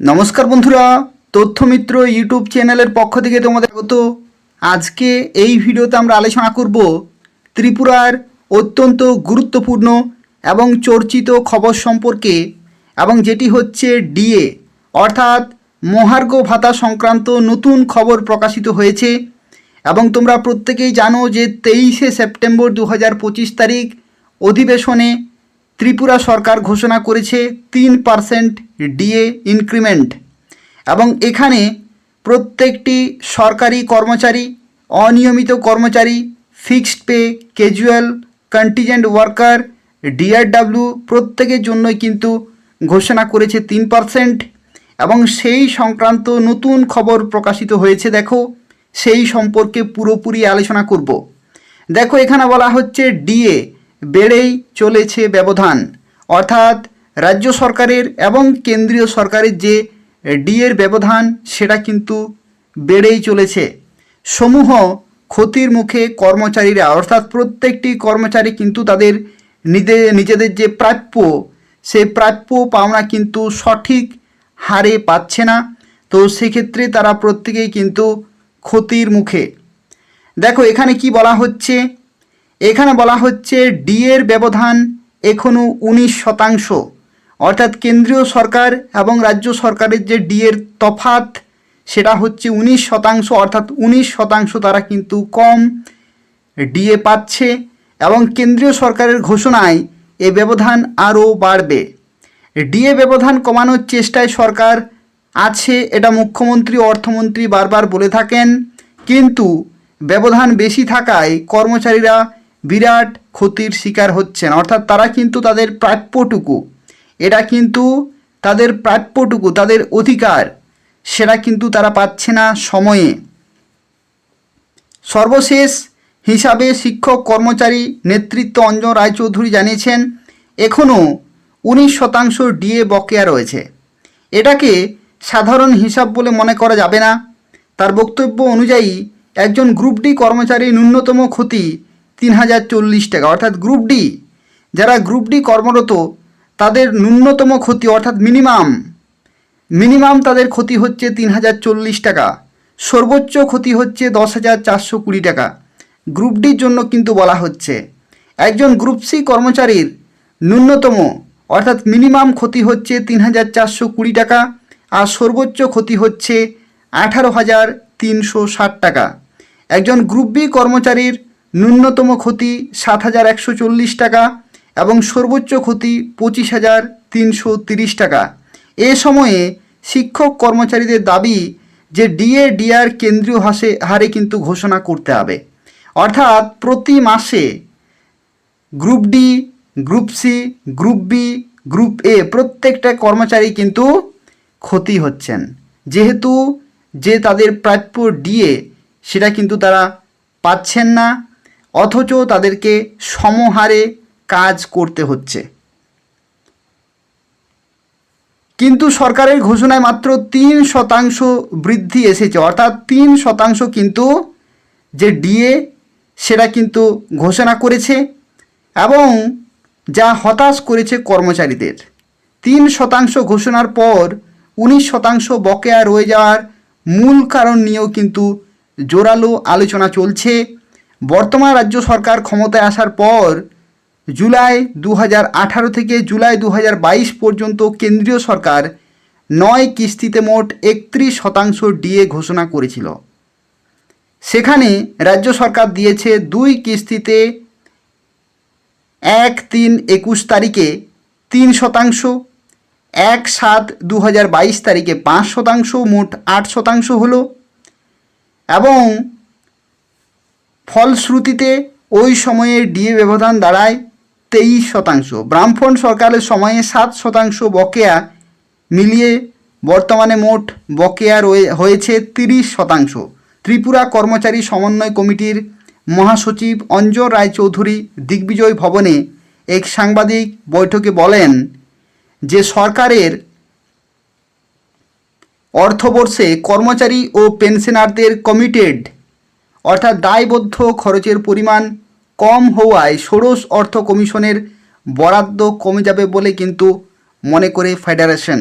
নমস্কার বন্ধুরা, তথ্যমিত্র ইউটিউব চ্যানেলের পক্ষ থেকে তোমাদের স্বাগত। আজকে এই ভিডিওতে আমরা আলোচনা করব ত্রিপুরার অত্যন্ত গুরুত্বপূর্ণ এবং চর্চিত খবর সম্পর্কে এবং যেটি হচ্ছে ডিএ, অর্থাৎ মহার্ঘ ভাতা সংক্রান্ত নতুন খবর প্রকাশিত হয়েছে। এবং তোমরা প্রত্যেকেই জানো যে তেইশে সেপ্টেম্বর দু হাজার পঁচিশ তারিখ অধিবেশনে ত্রিপুরা সরকার ঘোষণা করেছে তিন পার্সেন্ট ডিএ ইনক্রিমেন্ট এবং এখানে প্রত্যেকটি সরকারি কর্মচারী, অনিয়মিত কর্মচারী, fixed pay, casual, contingent worker, DRW প্রত্যেকের জন্যই কিন্তু ঘোষণা করেছে তিন পার্সেন্ট এবং সেই সংক্রান্ত নতুন খবর প্রকাশিত হয়েছে, দেখো, সেই সম্পর্কে পুরোপুরি আলোচনা করব। দেখো, এখানে বলা হচ্ছে ডিএ বেড়েই চলেছে ব্যবধান। অর্থাৎ রাজ্য সরকারের এবং কেন্দ্রীয় সরকারের যে ডিএর ব্যবধান, সেটা কিন্তু বেড়েই চলেছে। সমূহ ক্ষতির মুখে কর্মচারীরা, অর্থাৎ প্রত্যেকটি কর্মচারী কিন্তু তাদের নিজে, নিজেদের যে প্রাপ্য সেই প্রাপ্য পাওনা কিন্তু সঠিক হারে পাচ্ছে না। তো সেক্ষেত্রে তারা প্রত্যেকেই কিন্তু ক্ষতির মুখে। দেখো, এখানে কি বলা হচ্ছে? এখানে বলা হচ্ছে ডিএর ব্যবধান এখনও উনিশ শতাংশ। অর্থাৎ কেন্দ্রীয় সরকার এবং রাজ্য সরকারের যে ডিএর তফাত সেটা হচ্ছে উনিশ শতাংশ, অর্থাৎ উনিশ শতাংশ তারা কিন্তু কম ডিএ পাচ্ছে এবং কেন্দ্রীয় সরকারের ঘোষণায় এ ব্যবধান আরও বাড়বে। ডিএ ব্যবধান কমানোর চেষ্টায় সরকার আছে, এটা মুখ্যমন্ত্রী অর্থমন্ত্রী বারবার বলে থাকেন, কিন্তু ব্যবধান বেশি থাকায় কর্মচারীরা বিরাট ক্ষতির শিকার হচ্ছেন। অর্থাৎ তারা কিন্তু তাদের প্রাপ্যটুকু। এটা কিন্তু তাদের প্রাপ্যটুকু, তাদের অধিকার, সেটা কিন্তু তারা পাচ্ছে না সময়ে। সর্বশেষ হিসাবে শিক্ষক, কর্মচারী নেতৃত্ব অঞ্জন রায়চৌধুরী জানিয়েছেন এখনও উনিশ শতাংশ ডিএ বকেয়া রয়েছে। এটাকে সাধারণ হিসাব বলে মনে করা যাবে না। তার বক্তব্য অনুযায়ী, একজন গ্রুপ ডি কর্মচারী ন্যূনতম ক্ষতি তিন হাজার চল্লিশ টাকা, অর্থাৎ গ্রুপ ডি যারা গ্রুপ ডি কর্মরত, তাদের ন্যূনতম ক্ষতি, অর্থাৎ মিনিমাম মিনিমাম তাদের ক্ষতি হচ্ছে তিন হাজার চল্লিশ টাকা। সর্বোচ্চ ক্ষতি হচ্ছে দশ হাজার চারশো কুড়ি টাকা। গ্রুপ ডির জন্য কিন্তু বলা হচ্ছে, একজন গ্রুপ সি কর্মচারীর ন্যূনতম, অর্থাৎ মিনিমাম ক্ষতি হচ্ছে তিন হাজার চারশো কুড়ি টাকা, আর সর্বোচ্চ ক্ষতি হচ্ছে আঠারো হাজার তিনশো ষাট টাকা। একজন গ্রুপ বি কর্মচারীর ন্যূনতম ক্ষতি সাত হাজার একশো চল্লিশ টাকা এবং সর্বোচ্চ ক্ষতি পঁচিশ হাজার তিনশো তিরিশ টাকা। এ সময়ে শিক্ষক কর্মচারীদের দাবি যে ডিএ, ডিআর কেন্দ্রীয় হাসে হারে কিন্তু ঘোষণা করতে হবে। অর্থাৎ প্রতি মাসে group D, group C, group B, group A প্রত্যেকটা কর্মচারী কিন্তু ক্ষতি হচ্ছেন। যেহেতু যে তাদের প্রাপ্য ডিএ, সেটা কিন্তু তারা পাচ্ছেন না। অথচ তাদেরকে সমহারে কাজ করতে হচ্ছে। কিন্তু সরকারের ঘোষণায় মাত্র তিন শতাংশ বৃদ্ধি এসেছে। অর্থাৎ তিন শতাংশ কিন্তু যে ডিএ, সেটা কিন্তু ঘোষণা করেছে এবং যা হতাশ করেছে কর্মচারীদের। তিন শতাংশ ঘোষণার পর উনিশ শতাংশ বকেয়া রয়ে যাওয়ার মূল কারণ নিয়েও কিন্তু জোরালো আলোচনা চলছে। বর্তমান রাজ্য সরকার ক্ষমতায় আসার পর জুলাই দু থেকে জুলাই দু পর্যন্ত কেন্দ্রীয় সরকার নয় কিস্তিতে মোট একত্রিশ শতাংশ ডিএ ঘোষণা করেছিল। সেখানে রাজ্য সরকার দিয়েছে দুই কিস্তিতে এক তিন একুশ তারিখে তিন শতাংশ, এক সাত দু তারিখে পাঁচ শতাংশ, মোট আট শতাংশ হলো এবং ফলশ্রুতিতে ওই সময়ে ডিএ ব্যবধান দাঁড়ায় তেইশ শতাংশ। ব্রাহ্মণ সরকারের সময়ে সাত শতাংশ বকেয়া মিলিয়ে বর্তমানে মোট বকেয়া হয়েছে তিরিশ শতাংশ। ত্রিপুরা কর্মচারী সমন্বয় কমিটির মহাসচিব অঞ্জন রায়চৌধুরী দিগ্বিজয় ভবনে এক সাংবাদিক বৈঠকে বলেন যে সরকারের অর্থবর্ষে কর্মচারী ও পেনশনারদের কমিটেড অর্থাৎ দায়বদ্ধ খরচের পরিমাণ কম হওয়ায় ষোড়শ অর্থ কমিশনের বরাদ্দ কমে যাবে বলে কিন্তু মনে করে ফেডারেশন।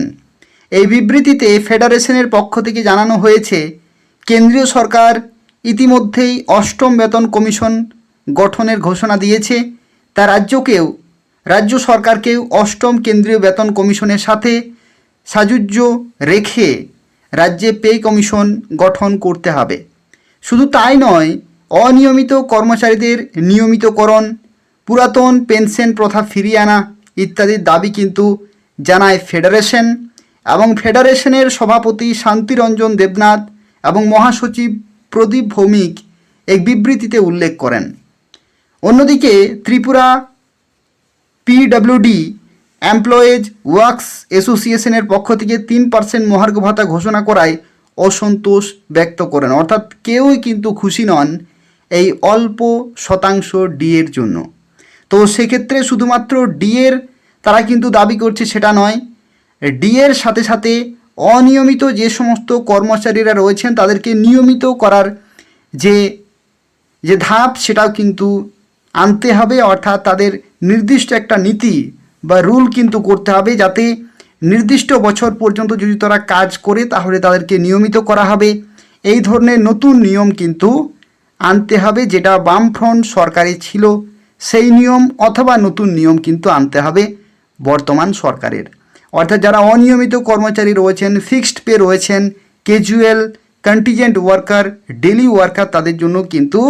এই বিবৃতিতে ফেডারেশনের পক্ষ থেকে জানানো হয়েছে, কেন্দ্রীয় সরকার ইতিমধ্যেই অষ্টম বেতন কমিশন গঠনের ঘোষণা দিয়েছে। তা রাজ্যকেও, রাজ্য সরকারকেও অষ্টম কেন্দ্রীয় বেতন কমিশনের সাথে সাযুজ্য রেখে রাজ্যে পে কমিশন গঠন করতে হবে। শুধু তাই নয়, অনিয়মিত কর্মচারীদের নিয়মিতকরণ, পুরাতন পেনশন প্রথা ফিরিয়ে আনা ইত্যাদির দাবি কিন্তু জানায় ফেডারেশন এবং ফেডারেশনের সভাপতি শান্তিরঞ্জন দেবনাথ এবং মহাসচিব প্রদীপ ভৌমিক এক বিবৃতিতে উল্লেখ করেন। অন্যদিকে ত্রিপুরা পিডব্লিউডি এমপ্লয়েজ ওয়ার্কস অ্যাসোসিয়েশনের পক্ষ থেকে তিন পার্সেন্ট মহার্ঘ ভাতা ঘোষণা করায় অসন্তোষ ব্যক্ত করেন। অর্থাৎ কেউই কিন্তু খুশি নন এই অল্প শতাংশ ডিএর জন্য। তো সেক্ষেত্রে শুধুমাত্র ডিএর তারা কিন্তু দাবি করছে সেটা নয়, ডিএর সাথে সাথে অনিয়মিত যে সমস্ত কর্মচারীরা রয়েছেন তাদেরকে নিয়মিত করার যে যে ধাপ সেটাও কিন্তু আনতে হবে। অর্থাৎ তাদের নির্দিষ্ট একটা নীতি বা রুল কিন্তু করতে হবে যাতে নির্দিষ্ট বছর পর্যন্ত যদি তারা কাজ করে, তাহলে তাদেরকে নিয়মিত করা হবে। এই ধরনের নতুন নিয়ম কিন্তু আনতে হবে, যেটা বামফ্রন্ট সরকারে ছিল। সেই নিয়ম অথবা নতুন নিয়ম কিন্তু আনতে হবে বর্তমান সরকারের। অর্থাৎ যারা অনিয়মিত কর্মচারী রয়েছেন ফিক্সড পে রয়েছেন casual contingent worker daily worker তাদের জন্য কিন্তু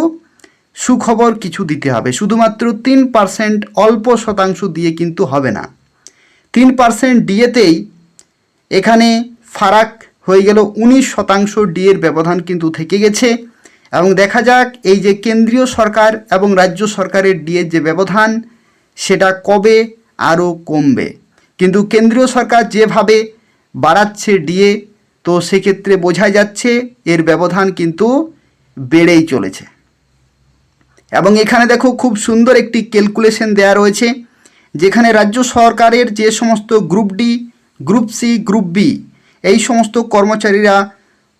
সুখবর কিছু দিতে হবে। শুধুমাত্র তিন পার্সেন্ট অল্প শতাংশ দিয়ে কিন্তু হবে না। তিন পার্সেন্ট ডিএতেই এখানে ফারাক হয়ে গেল উনিশ শতাংশ ডিএর ব্যবধান কিন্তু থেকে গেছে। এবং দেখা যাক এই যে কেন্দ্রীয় সরকার এবং রাজ্য সরকারের ডিএর যে ব্যবধান, সেটা কবে আরও কমবে। কিন্তু কেন্দ্রীয় সরকার যেভাবে বাড়াচ্ছে ডিএ তো সেক্ষেত্রে বোঝা যাচ্ছে এর ব্যবধান কিন্তু বেড়েই চলেছে। এবং এখানে দেখো খুব সুন্দর একটি ক্যালকুলেশন দেওয়া রয়েছে। যেখানে রাজ্য সরকারের যে সমস্ত group D, group C, group B, এই সমস্ত কর্মচারীরা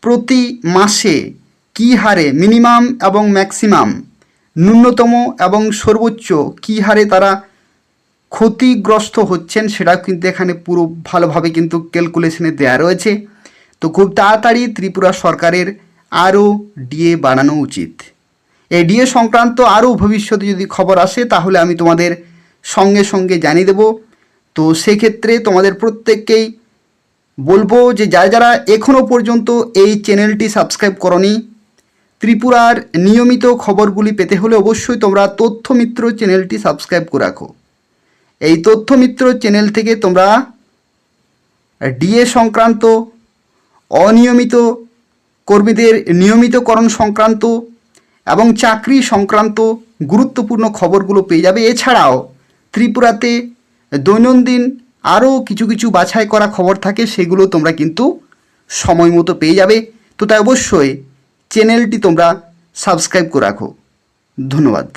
প্রতি মাসে কী হারে মিনিমাম এবং ম্যাক্সিমাম, ন্যূনতম এবং সর্বোচ্চ কী হারে তারা ক্ষতিগ্রস্ত হচ্ছেন সেটাও কিন্তু এখানে পুরো ভালোভাবে কিন্তু ক্যালকুলেশনে দেওয়া রয়েছে। তো খুব তাড়াতাড়ি ত্রিপুরা সরকারের আরও ডিএ বাড়ানো উচিত। এই ডিএ সংক্রান্ত আরও ভবিষ্যতে যদি খবর আসে, তাহলে আমি তোমাদের সঙ্গে সঙ্গে জানিয়ে দেব। তো সেক্ষেত্রে তোমাদের প্রত্যেককেই বলব যে যারা যারা এখনও পর্যন্ত এই চ্যানেলটি সাবস্ক্রাইব করনি, ত্রিপুরার নিয়মিত খবরগুলি পেতে হলে অবশ্যই তোমরা তথ্যমিত্র চ্যানেলটি সাবস্ক্রাইব করে রাখো। এই তথ্যমিত্র চ্যানেল থেকে তোমরা ডিএ সংক্রান্ত, অনিয়মিত, কর্মীদের নিয়মিতকরণ সংক্রান্ত এবং চাকরি সংক্রান্ত গুরুত্বপূর্ণ খবরগুলো পেয়ে যাবে। এছাড়াও ত্রিপুরাতে দৈনন্দিন আরও কিছু কিছু বাছাই করা খবর থাকে, সেগুলো তোমরা কিন্তু সময় মতো পেয়ে যাবে। তো তাই অবশ্যই চ্যানেলটি তোমরা সাবস্ক্রাইব করে রাখো। ধন্যবাদ।